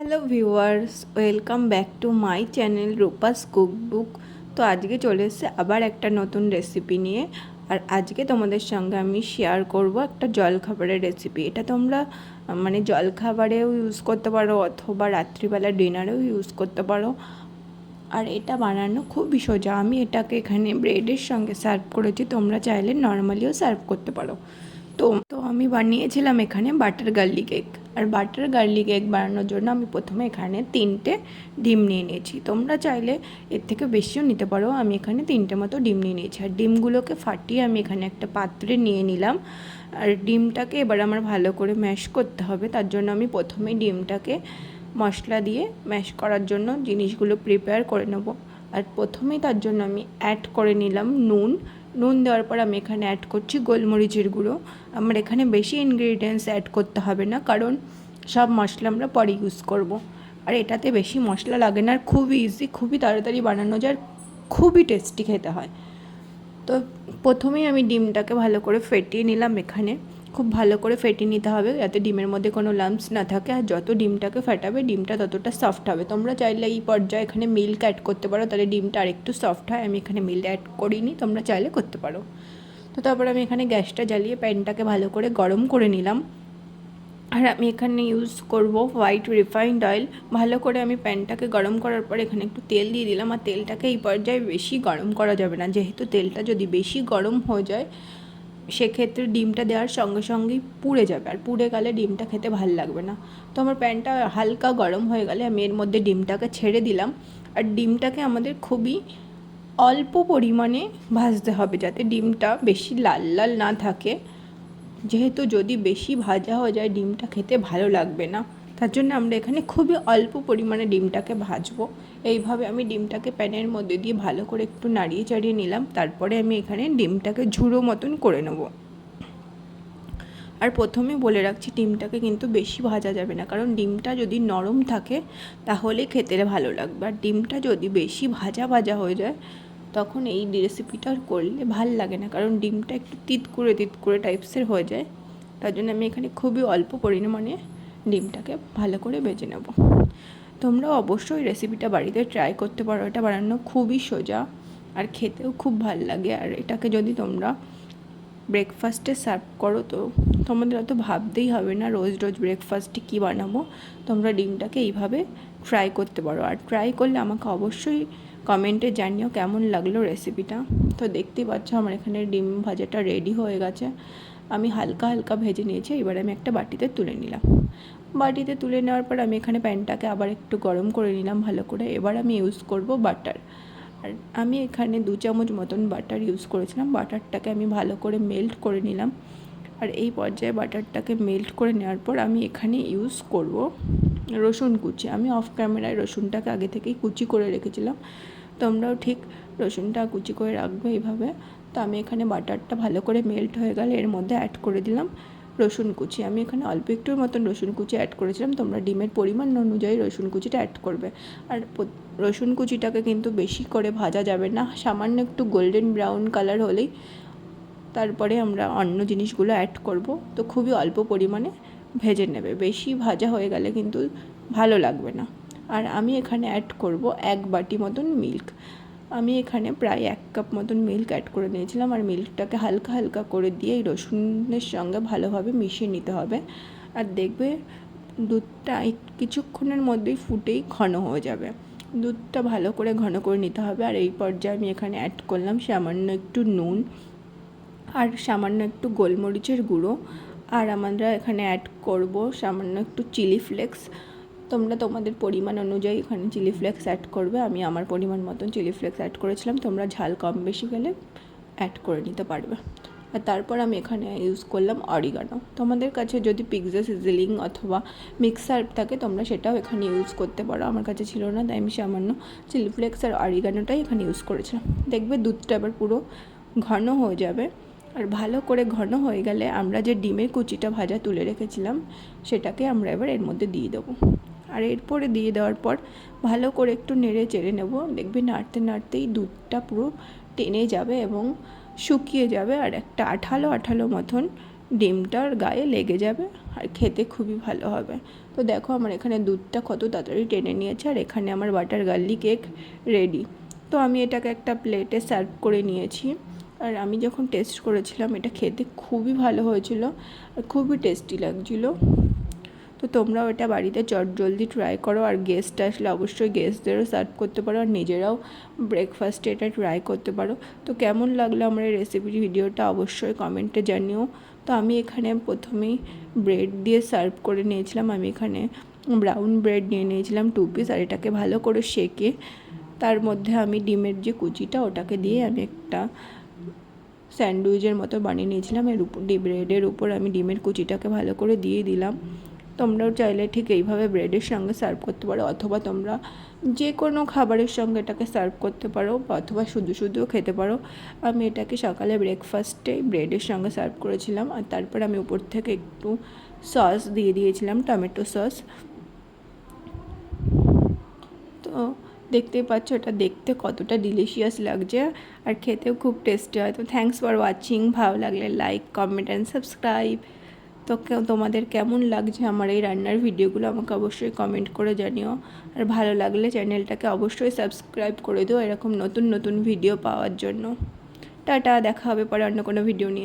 Hello viewers welcome back to my channel Rupa's cookbook তো আজকে চলে এসেছে আবার একটা নতুন রেসিপি নিয়ে। আর আজকে তোমাদের সঙ্গে আমি শেয়ার করব একটা জলখাবারের রেসিপি এটা তোমরা মানে জলখাবারেও ইউজ করতে পারো অথবা রাত্রিবেলা ডিনারেও ইউজ করতে পারো। আর এটা বানানো খুবই সোজা। আমি এটাকে এখানে ব্রেডের সঙ্গে সার্ভ করেছি। তোমরা চাইলে নর্মালিও সার্ভ করতে পারো। তো তো আমি বানিয়েছিলাম এখানে বাটার গার্লিক এগ আর বাটার গার্লিক এগ বানানোর জন্য আমি প্রথমে এখানে তিনটে ডিম নিয়ে নিয়েছি। তোমরা চাইলে এর থেকে বেশিও নিতে পারো। আমি এখানে তিনটে মতো ডিম নিয়ে নিয়েছি। আর ডিমগুলোকে ফাটিয়ে আমি এখানে একটা পাত্রে নিয়ে নিলাম। আর ডিমটাকে এবার আমার ভালো করে ম্যাশ করতে হবে। তার জন্য আমি প্রথমে ডিমটাকে মশলা দিয়ে ম্যাশ করার জন্য জিনিসগুলো প্রিপেয়ার করে নেব। আর প্রথমেই তার জন্য আমি অ্যাড করে নিলাম নুন। নুন দেওয়ার পর আমি এখানে অ্যাড করছি গোলমরিচের গুঁড়ো। আমার এখানে বেশি ইনগ্রিডিয়েন্টস অ্যাড করতে হবে না, কারণ সব মশলা আমরা পরে ইউজ করব। আর এটাতে বেশি মশলা লাগে না, আর খুবই ইজি খুবই তাড়াতাড়ি বানানো যায় খুবই টেস্টি খেতে হয়। তো প্রথমেই আমি ডিমটাকে ভালো করে ফেটিয়ে নিলাম এখানে। খুব ভালো করে ফেটিয়ে নিতে হবে, যাতে ডিমের মধ্যে কোনো লাম্পস না থাকে। আর যত ডিমটাকে ফাটাবে, ডিমটা ততটা সফট হবে। তোমরা চাইলে এই পর্যায়ে এখানে মিল্ক অ্যাড করতে পারো, তাহলে ডিমটা আরেকটু সফট হয়। আমি এখানে মিল্ক অ্যাড করিনি, তোমরা চাইলে করতে পারো। তো তারপর আমি এখানে গ্যাসটা জ্বালিয়ে প্যানটাকে ভালো করে গরম করে নিলাম। আর আমি এখানে ইউজ করব হোয়াইট রিফাইন্ড অয়েল ভালো করে আমি প্যানটাকে গরম করার পর এখানে একটু তেল দিয়ে দিলাম। আর তেলটাকে এই পর্যায়ে বেশি গরম করা যাবে না। যেহেতু তেলটা যদি বেশি গরম হয়ে যায় সেক্ষেত্রে ডিমটা দেওয়ার সঙ্গে সঙ্গেই পুড়ে যাবে। আর পুড়ে গেলে ডিমটা খেতে ভালো লাগবে না। তো আমার প্যানটা হালকা গরম হয়ে গেলে আমি এর মধ্যে ডিমটাকে ছেড়ে দিলাম। আর ডিমটাকে আমাদের খুবই অল্প পরিমাণে ভাজতে হবে যাতে ডিমটা বেশি লাল লাল না থাকে। যেহেতু যদি বেশি ভাজা হয়ে যায়, ডিমটা খেতে ভালো লাগবে না। তার জন্য আমরা এখানে খুবই অল্প পরিমাণে ডিমটাকে ভাজবো। এইভাবে আমি ডিমটাকে প্যানের মধ্যে দিয়ে ভালো করে একটু নাড়িয়ে চাড়িয়ে নিলাম, তারপরে আমি এখানে ডিমটাকে ঝুড়ো মতন করে নেব। আর প্রথমে বলে রাখছি, ডিমটাকে কিন্তু বেশি ভাজা যাবে না, কারণ ডিমটা যদি নরম থাকে, তাহলে খেতে ভালো লাগবে। আর ডিমটা যদি বেশি ভাজা ভাজা হয়ে যায়, তখন এই রেসিপিটা করলে ভালো লাগে না, কারণ ডিমটা একটু তিত করে তিত করে টাইপসের হয়ে যায়। তার জন্য আমি এখানে খুবই অল্প পরিমাণে ডিমটাকে ভালো করে বেজে নেব। তোমরা অবশ্যই রেসিপিটা বাড়িতে ট্রাই করতে পারো। এটা বানানো খুবই সোজা আর খেতেও খুব ভালো লাগে। আর এটাকে যদি তোমরা ব্রেকফাস্টে সার্ভ করো তো তোমাদের অত ভাবতেই হবে না রোজ রোজ ব্রেকফাস্টে কী বানাবো। তোমরা ডিমটাকে এইভাবে ট্রাই করতে পারো। আর ট্রাই করলে আমাকে অবশ্যই কমেন্টে জানিও কেমন লাগল রেসিপিটা তো দেখতেই পাচ্ছ আমার এখানে ডিম ভাজাটা রেডি হয়ে গেছে। আমি হালকা হালকা ভেজে নিয়েছি। এবার আমি একটা বাটিতে তুলে নিলাম। বাটিতে তুলে নেওয়ার পর আমি এখানে প্যানটাকে আবার একটু গরম করে নিলাম ভালো করে। এবার আমি ইউজ করব বাটার আর আমি এখানে দু চামচ মতন বাটার ইউজ করেছিলাম। বাটারটাকে আমি ভালো করে মেল্ট করে নিলাম। আর এই পর্যায়ে বাটারটাকে মেল্ট করে নেওয়ার পর আমি এখানে ইউজ করব রসুন কুচি। আমি অফ ক্যামেরায় রসুনটাকে আগে থেকেই কুচি করে রেখেছিলাম। তোমরাও ঠিক রসুনটা কুচি করে রাখবে এইভাবে। তো আমি এখানে বাটারটা ভালো করে মেল্ট হয়ে গেলে এর মধ্যে অ্যাড করে দিলাম। রসুন কুচি। আমি এখানে অল্প একটুর মতন রসুন কুচি অ্যাড করেছিলাম। তোমরা ডিমের পরিমাণ অনুযায়ী রসুন কুচিটা অ্যাড করবে। আর রসুন কুচিটাকে কিন্তু বেশি করে ভাজা যাবে না। সামান্য একটু গোল্ডেন ব্রাউন কালার হলেই তারপরে আমরা অন্য জিনিসগুলো অ্যাড করব। তো খুবই অল্প পরিমাণে ভেজে নেবে। বেশি ভাজা হয়ে গেলে কিন্তু ভালো লাগবে না। আর আমি এখানে অ্যাড করব এক বাটি মতন মিল্ক আমি এখানে প্রায় এক কাপ মতন মিল্ক অ্যাড করে নিয়েছিলাম আর মিল্কটাকে হালকা হালকা করে দিয়ে এই রসুনের সঙ্গে ভালোভাবে মিশিয়ে নিতে হবে। আর দেখবে দুধটা কিছুক্ষণের মধ্যেই ফুটেই ঘন হয়ে যাবে। দুধটা ভালো করে ঘন করে নিতে হবে আর এই পর্যায়ে আমি এখানে অ্যাড করলাম সামান্য একটু নুন আর সামান্য একটু গোলমরিচের গুঁড়ো। আর আমরা এখানে অ্যাড করব সামান্য একটু চিলি ফ্লেক্স তোমরা তোমাদের পরিমাণ অনুযায়ী এখানে চিলি ফ্লেক্স অ্যাড করবে। আমি আমার পরিমাণ মতন চিলি ফ্লেক্স অ্যাড করেছিলাম। তোমরা ঝাল কম বেশি গেলে অ্যাড করে নিতে পারবে। আর তারপর আমি এখানে ইউজ করলাম অরিগানো তোমাদের কাছে যদি পিৎজা সিজলিং অথবা মিক্সার থাকে, তোমরা সেটাও এখানে ইউজ করতে পারো। আমার কাছে ছিল না, তাই আমি সামান্য চিলি ফ্লেক্স আর অরিগানোটাই এখানে ইউজ করেছিলাম। দেখবে দুধটা এবার পুরো ঘন হয়ে যাবে। আর ভালো করে ঘন হয়ে গেলে আমরা যে ডিমের কুচিটা ভাজা তুলে রেখেছিলাম, সেটাকে আমরা এবার এর মধ্যে দিয়ে দেবো। আর এরপরে দিয়ে দেওয়ার পর ভালো করে একটু নেড়ে চেড়ে নেব। দেখবি নাড়তে নাড়তেই দুধটা পুরো টেনে যাবে এবং শুকিয়ে যাবে আর একটা আঠালো আঠালো মতন ডিমটার গায়ে লেগে যাবে আর খেতে খুবই ভালো হবে। তো দেখো আমার এখানে দুধটা কত তাড়াতাড়ি টেনে নিয়েছে আর এখানে আমার বাটার গার্লিক কেক রেডি। তো আমি এটাকে একটা প্লেটে সার্ভ করে নিয়েছি আর আমি যখন টেস্ট করেছিলাম এটা খেতে খুবই ভালো হয়েছিল আর খুবই টেস্টি লাগছিল। তো তোমরাও এটা বাড়িতে চট জলদি ট্রাই করো আর গেস্ট আসলে অবশ্যই গেস্টদেরও সার্ভ করতে পারো আর নিজেরাও ব্রেকফাস্টে এটা ট্রাই করতে পারো। তো কেমন লাগল আমার এই রেসিপি ভিডিওটা অবশ্যই কমেন্টে জানিও। তো আমি এখানে প্রথমেই ব্রেড দিয়ে সার্ভ করে নিয়েছিলাম। আমি এখানে ব্রাউন ব্রেড নিয়ে নিয়েছিলাম টু পিস আর এটাকে ভালো করে সেকে তার মধ্যে আমি ডিমের যে কুচিটা ওটাকে দিয়ে আমি একটা স্যান্ডউইচের মতো বানিয়ে নিয়েছিলাম। এর উপর ডি ব্রেডের উপর আমি ডিমের কুচিটাকে ভালো করে দিয়ে দিলাম। তোমরাও চাইলে ঠিক এইভাবে ব্রেডের সঙ্গে সার্ভ করতে পারো, অথবা তোমরা যে কোনো খাবারের সঙ্গে এটাকে সার্ভ করতে পারো অথবা শুধু শুধুও খেতে পারো। আমি এটাকে সকালে ব্রেকফাস্টে ব্রেডের সঙ্গে সার্ভ করেছিলাম, আর তারপর আমি উপর থেকে একটু সস দিয়ে দিয়েছিলাম টমেটো সস তো দেখতেই পাচ্ছ, এটা দেখতে কতটা ডিলিশিয়াস লাগছে, আর খেতেও খুব টেস্টি হয়। তো থ্যাংকস ফর ওয়াচিং ভালো লাগলে লাইক কমেন্ট অ্যান্ড সাবস্ক্রাইব তো তোমাদের কেমন লাগছে আমার এই রান্নার ভিডিওগুলো আমাকে অবশ্যই কমেন্ট করে জানিও। আর ভালো লাগলে চ্যানেলটাকে অবশ্যই সাবস্ক্রাইব করে দিও এরকম নতুন নতুন ভিডিও পাওয়ার জন্য। টাটা, দেখা হবে পরে অন্য কোনো ভিডিও নিয়ে।